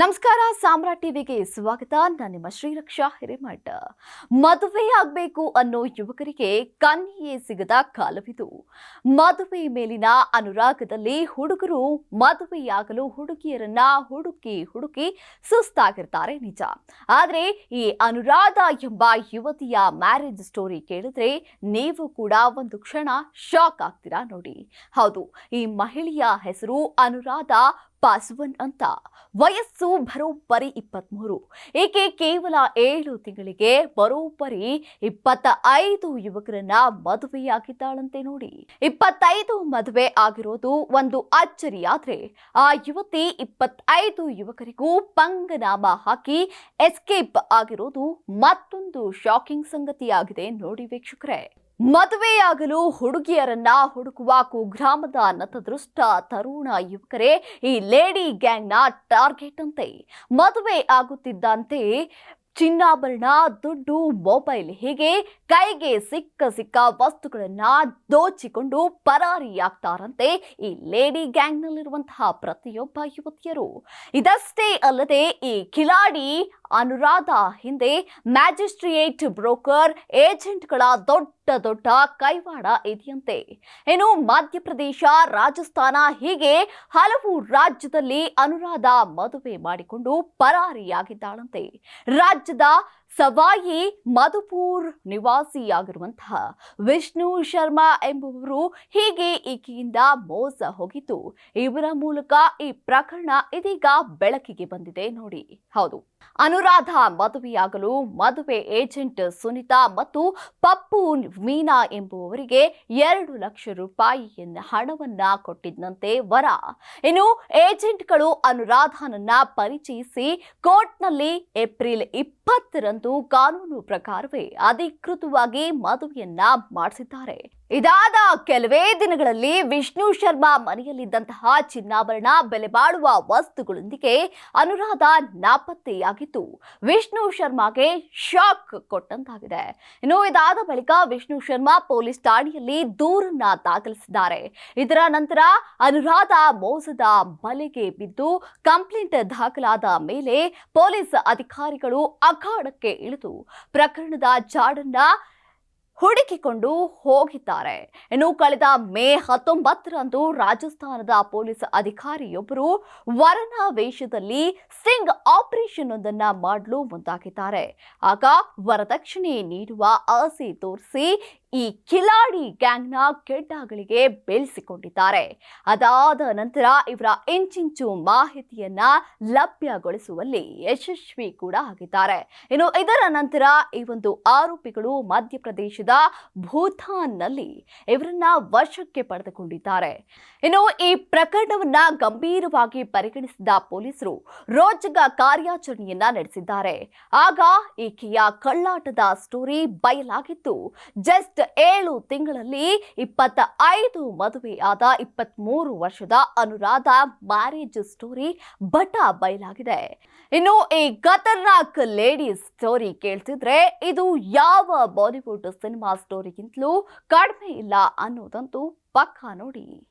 ನಮಸ್ಕಾರ ಸಾಮ್ರಾಟ್ ಟಿವಿಗೆ ಸ್ವಾಗತ. ನಾನು ನಿಮ್ಮ ಶ್ರೀರಕ್ಷಾ ಹಿರೇಮಠ. ಮದುವೆ ಆಗಬೇಕು ಅನ್ನೋ ಯುವಕರಿಗೆ ಕನ್ಯೆ ಸಿಗದ ಕಾಲವಿದು. ಮದುವೆ ಮೇಲಿನ ಅನುರಾಗದಲ್ಲಿ ಹುಡುಗರು ಮದುವೆಯಾಗಲು ಹುಡುಗಿಯರನ್ನ ಹುಡುಕಿ ಹುಡುಕಿ ಸುಸ್ತಾಗಿರ್ತಾರೆ ನಿಜ. ಆದರೆ ಈ ಅನುರಾಧ ಎಂಬ ಯುವತಿಯ ಮ್ಯಾರೇಜ್ ಸ್ಟೋರಿ ಕೇಳಿದ್ರೆ ನೀವು ಕೂಡ ಒಂದು ಕ್ಷಣ ಶಾಕ್ ಆಗ್ತೀರಾ ನೋಡಿ. ಹೌದು, ಈ ಮಹಿಳೆಯ ಹೆಸರು ಅನುರಾಧ ಪಾಸ್ವನ್ ಅಂತ ವಯಸ್ಸು ಬರೋಬ್ಬರಿ ಇಪ್ಪತ್ಮೂರು. ಈಕೆ ಕೇವಲ ಏಳು ತಿಂಗಳಿಗೆ ಬರೋಬ್ಬರಿ ಇಪ್ಪತ್ತ ಐದು ಯುವಕರನ್ನ ಮದುವೆಯಾಗಿದ್ದಾಳಂತೆ ನೋಡಿ. ಇಪ್ಪತ್ತೈದು ಮದುವೆ ಆಗಿರೋದು ಒಂದು ಅಚ್ಚರಿಯಾದ್ರೆ ಆ ಯುವತಿ ಇಪ್ಪತ್ತೈದು ಯುವಕರಿಗೂ ಪಂಗನಾಮ ಹಾಕಿ ಎಸ್ಕೇಪ್ ಆಗಿರೋದು ಮತ್ತೊಂದು ಶಾಕಿಂಗ್ ಸಂಗತಿಯಾಗಿದೆ ನೋಡಿ ವೀಕ್ಷಕರೇ. ಮದುವೆಯಾಗಲು ಹುಡುಗಿಯರನ್ನ ಹುಡುಕುವ ಕುಗ್ರಾಮದ ನತದೃಷ್ಟ ತರುಣ ಯುವಕರೇ, ಈ ಲೇಡಿ ಗ್ಯಾಂಗ್ನ ಟಾರ್ಗೆಟ್ ಅಂತೆ. ಮದುವೆ ಆಗುತ್ತಿದ್ದಂತೆ ಚಿನ್ನಾಭರಣ, ದುಡ್ಡು, ಮೊಬೈಲ್ ಹೀಗೆ ಕೈಗೆ ಸಿಕ್ಕ ಸಿಕ್ಕ ವಸ್ತುಗಳನ್ನ ದೋಚಿಕೊಂಡು ಪರಾರಿಯಾಗ್ತಾರಂತೆ ಈ ಲೇಡಿ ಗ್ಯಾಂಗ್ನಲ್ಲಿರುವಂತಹ ಪ್ರತಿಯೊಬ್ಬ ಯುವತಿಯರು. ಇದಷ್ಟೇ ಅಲ್ಲದೆ ಈ ಕಿಲಾಡಿ ಅನುರಾಧ ಹಿಂದೆ ಮ್ಯಾಜಿಸ್ಟ್ರಿಯೇಟ್ ಬ್ರೋಕರ್, ಏಜೆಂಟ್ಗಳ ದೊಡ್ಡ ದೊಡ್ಡ ಕೈವಾಡ ಇದೆಯಂತೆ. ಇನ್ನು ಮಧ್ಯಪ್ರದೇಶ, ರಾಜಸ್ಥಾನ ಹೀಗೆ ಹಲವು ರಾಜ್ಯದಲ್ಲಿ ಅನುರಾಧ ಮದುವೆ ಮಾಡಿಕೊಂಡು ಪರಾರಿಯಾಗಿದ್ದಾಳಂತೆ. ರಾಜ್ಯದ ಸವಾಯಿ ಮಧುಪುರ್ ನಿವಾಸಿಯಾಗಿರುವಂತಹ ವಿಷ್ಣು ಶರ್ಮಾ ಎಂಬುವರು ಹೀಗೆ ಈಕೆಯಿಂದ ಮೋಸ ಹೋಗಿದ್ದು, ಇವರ ಮೂಲಕ ಈ ಪ್ರಕರಣ ಇದೀಗ ಬೆಳಕಿಗೆ ಬಂದಿದೆ ನೋಡಿ. ಹೌದು. ಅನುರಾಧ ಮದುವೆಯಾಗಲು ಮದುವೆ ಏಜೆಂಟ್ ಸುನಿತಾ ಮತ್ತು ಪಪ್ಪು ಮೀನಾ ಎಂಬುವವರಿಗೆ ಎರಡು ಲಕ್ಷ ರೂಪಾಯಿಯನ್ನ ಹಣವನ್ನ ಕೊಟ್ಟಿದ್ದಂತೆ ವರ. ಇನ್ನು ಏಜೆಂಟ್ಗಳು ಅನುರಾಧನನ್ನ ಪರಿಚಯಿಸಿ ಕೋರ್ಟ್ನಲ್ಲಿ ಏಪ್ರಿಲ್ ಇಪ್ಪತ್ತರಂದು ಕಾನೂನು ಪ್ರಕಾರವೇ ಅಧಿಕೃತವಾಗಿ ಮದುವೆಯನ್ನ ಮಾಡಿಸಿದ್ದಾರೆ. ಇದಾದ ಕೆಲವೇ ದಿನಗಳಲ್ಲಿ ವಿಷ್ಣು ಶರ್ಮಾ ಮನೆಯಲ್ಲಿದ್ದಂತಹ ಚಿನ್ನಾಭರಣ ಬೆಲೆ ಬಾಳುವ ವಸ್ತುಗಳೊಂದಿಗೆ ಅನುರಾಧ ನಾಪತ್ತೆಯಾಗಿದ್ದು ವಿಷ್ಣು ಶರ್ಮಾಗೆ ಶಾಕ್ ಕೊಟ್ಟಂತಾಗಿದೆ. ಇನ್ನು ಇದಾದ ಬಳಿಕ ವಿಷ್ಣು ಶರ್ಮಾ ಪೊಲೀಸ್ ಠಾಣೆಯಲ್ಲಿ ದೂರನ್ನ ದಾಖಲಿಸಿದ್ದಾರೆ. ಇದರ ನಂತರ ಅನುರಾಧ ಮೋಸದ ಬಲೆಗೆ ಬಿದ್ದು ಕಂಪ್ಲೇಂಟ್ ದಾಖಲಾದ ಮೇಲೆ ಪೊಲೀಸ್ ಅಧಿಕಾರಿಗಳು ಅಖಾಡಕ್ಕೆ ಇಳಿದು ಪ್ರಕರಣದ ಜಾಡನ್ನ ಹುಡುಕಿಕೊಂಡು ಹೋಗಿದ್ದಾರೆ. ಇನ್ನು ಕಳೆದ ಮೇ ಹತ್ತೊಂಬತ್ತರಂದು ರಾಜಸ್ಥಾನದ ಪೊಲೀಸ್ ಅಧಿಕಾರಿಯೊಬ್ಬರು ವರನ ವೇಷದಲ್ಲಿ ಸ್ಟಿಂಗ್ ಆಪರೇಷನ್ ಒಂದನ್ನ ಮಾಡಲು ಮುಂದಾಗಿದ್ದಾರೆ. ಆಗ ವರದಕ್ಷಿಣೆ ನೀಡುವ ಆಸೆ ತೋರಿಸಿ ಈ ಕಿಲಾಡಿ ಗ್ಯಾಂಗ್ನ ಗೆಡ್ಡಾಗಳಿಗೆ ಬೆಳೆಸಿಕೊಂಡಿದ್ದಾರೆ ಅದಾದ ನಂತರ ಇವರ ಇಂಚಿಂಚು ಮಾಹಿತಿಯನ್ನ ಲಭ್ಯಗೊಳಿಸುವಲ್ಲಿ ಯಶಸ್ವಿ ಕೂಡ ಆಗಿದ್ದಾರೆ. ಇನ್ನು ಇದರ ನಂತರ ಈ ಒಂದು ಆರೋಪಿಗಳು ಮಧ್ಯಪ್ರದೇಶದ ಭೂತಾನ್ನಲ್ಲಿ ಇವರನ್ನ ವಶಕ್ಕೆ ಪಡೆದುಕೊಂಡಿದ್ದಾರೆ. ಇನ್ನು ಈ ಪ್ರಕರಣವನ್ನ ಗಂಭೀರವಾಗಿ ಪರಿಗಣಿಸಿದ ಪೊಲೀಸರು ರೋಜಗ ಕಾರ್ಯಾಚರಣೆಯನ್ನ ನಡೆಸಿದ್ದಾರೆ. ಆಗ ಈಕೆಯ ಕಳ್ಳಾಟದ ಸ್ಟೋರಿ ಬಯಲಾಗಿತ್ತು ಜಸ್ಟ್ ಏಳು ತಿಂಗಳಲ್ಲಿ ಇಪ್ಪತ್ತ ಐದು ಮದುವೆಯಾದ ಇಪ್ಪತ್ತ್ ಮೂರು ವರ್ಷದ ಅನುರಾಧ ಮ್ಯಾರೇಜ್ ಸ್ಟೋರಿ ಬಟ ಬಯಲಾಗಿದೆ. ಇನ್ನು ಈ ಖತರ್ನಾಕ್ ಲೇಡಿ ಸ್ಟೋರಿ ಕೇಳ್ತಿದ್ರೆ ಇದು ಯಾವ ಬಾಲಿವುಡ್ ಸಿನಿಮಾ ಸ್ಟೋರಿಗಿಂತಲೂ ಕಡಿಮೆ ಇಲ್ಲ ಅನ್ನೋದಂತೂ ಪಕ್ಕ ನೋಡಿ.